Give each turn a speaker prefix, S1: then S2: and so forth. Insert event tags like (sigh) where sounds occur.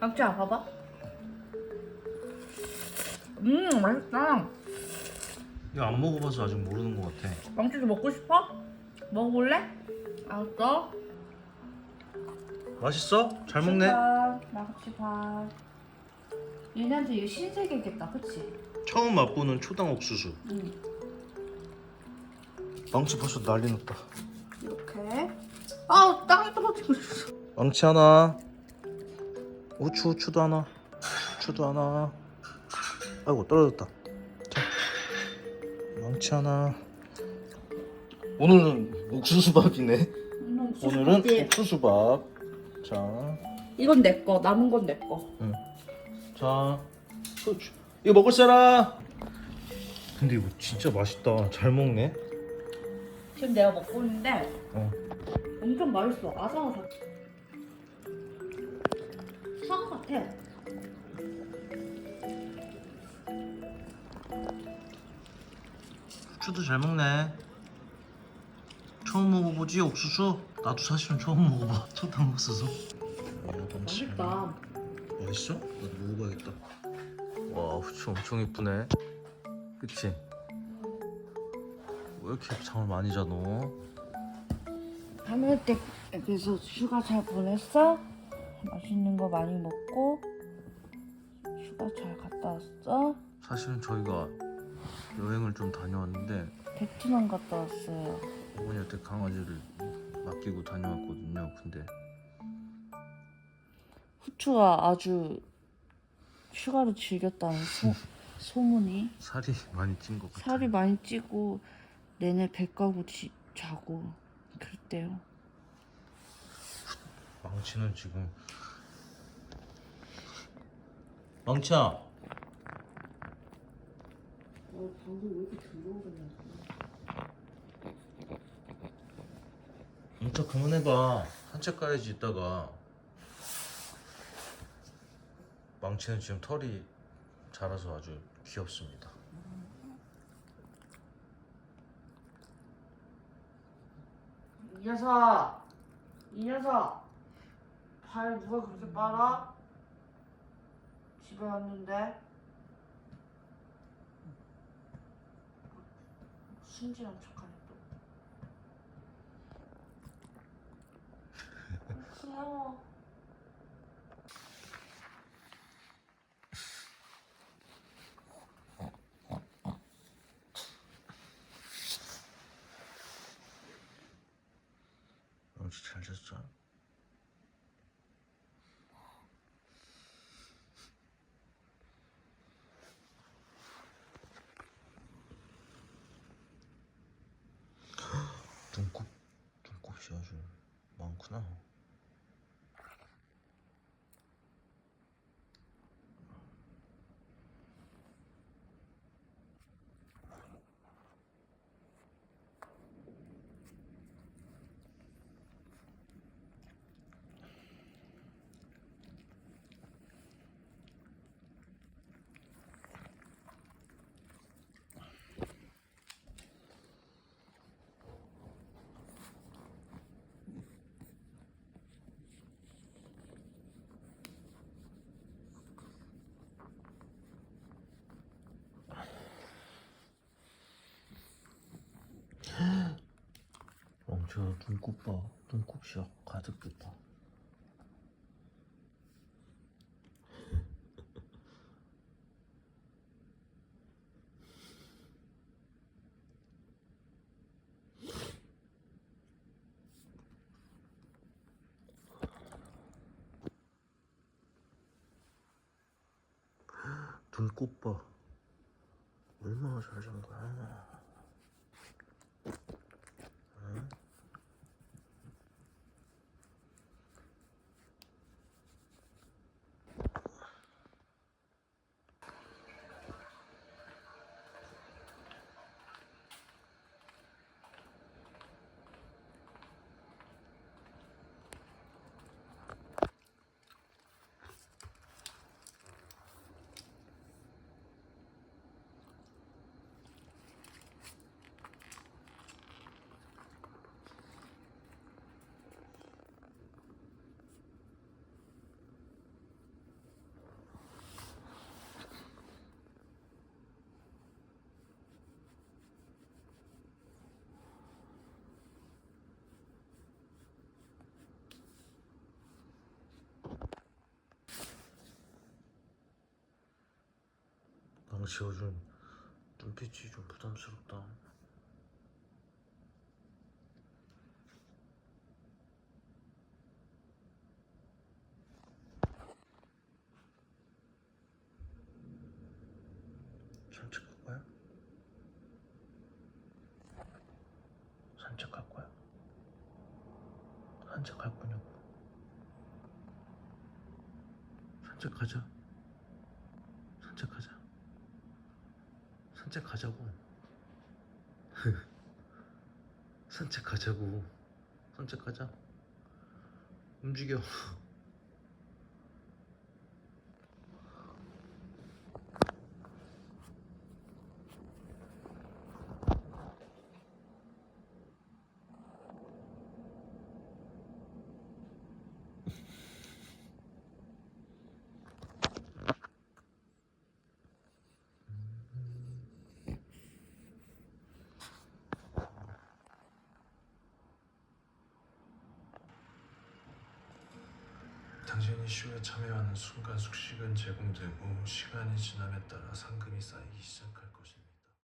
S1: 각자 봐봐. 음 맛있다.
S2: 이거 안 먹어봐서 아직 모르는 것 같아.
S1: 망치도 먹고 싶어? 먹어볼래? 알았어.
S2: 맛있어? 잘 먹네.
S1: 나 같이 봐. 얘네한테 이거 신세계겠다, 그치?
S2: 처음 맛보는 초당 옥수수.
S1: 응.
S2: 망치 벌써 난리 났다.
S1: 이렇게. 아우 땅에 떨어지고 있어.
S2: 망치 하나. 우추 우추도 하나. 우추도 하나. 아이고 떨어졌다. 자, 망치 하나. 오늘은 옥수수밥이네.
S1: 음,
S2: 오늘은
S1: 옥수수밥.
S2: 자,
S1: 이건 내 거, 남은 건 내 거.
S2: 자, 후추. 이거 먹을 사람. 근데 이거 진짜 맛있다. 잘 먹네.
S1: 지금 내가 먹고 있는데
S2: 어.
S1: 엄청 맛있어. 아삭아삭. 사과 같아.
S2: 후추도 잘 먹네. 처음 먹어보지 옥수수? 나도 사실은 처음 먹어봐. (laughs) 초당 옥수수.
S1: 맛있다.
S2: 맛있어? 나도 먹어봐야겠다. 와 후추 엄청 이쁘네. 그치? 왜 이렇게 잠을 많이 자 너?
S1: 하늘댁에서 휴가 잘 보냈어? 맛있는 거 많이 먹고 휴가 잘 갔다 왔어?
S2: 사실은 저희가 여행을 좀 다녀왔는데
S1: 베트남 갔다 왔어요.
S2: 어머니한테 강아지를 맡기고 다녀왔거든요. 근데
S1: 후추가 아주 휴가를 즐겼다는 소, (laughs) 소문이
S2: 살이 많이 찐 것 같아요.
S1: 살이 많이 찌고 내내 배 까고 지, 자고 그랬대요.
S2: 망치는 지금 망치야
S1: 어, 방금 왜 이렇게 더러워졌냐?
S2: 망치 그만해봐 산책 가야지 이따가 망치는 지금 털이 자라서 아주 귀엽습니다
S1: 이 녀석! 이 녀석! 발 누가 그렇게 빨아? 집에 왔는데? 순진한 척하네 또. 귀여워.
S2: 망치 잘 잤어? 눈곱 눈곱이 아주 많구나. 멍쳐 눈곱 봐. 눈곱이 가득 줬다. 눈곱 봐. 얼마나 잘 잔 거야. 가방 지워준 눈빛이 좀 부담스럽다. 산책할 거야? 산책할 거야? 산책할 거냐고? 산책하자. 산책하자. 산책하자고. (laughs) 산책하자고. 산책하자. 움직여.
S3: 당신이 쇼에 참여하는 순간 숙식은 제공되고 시간이 지남에 따라 상금이 쌓이기 시작할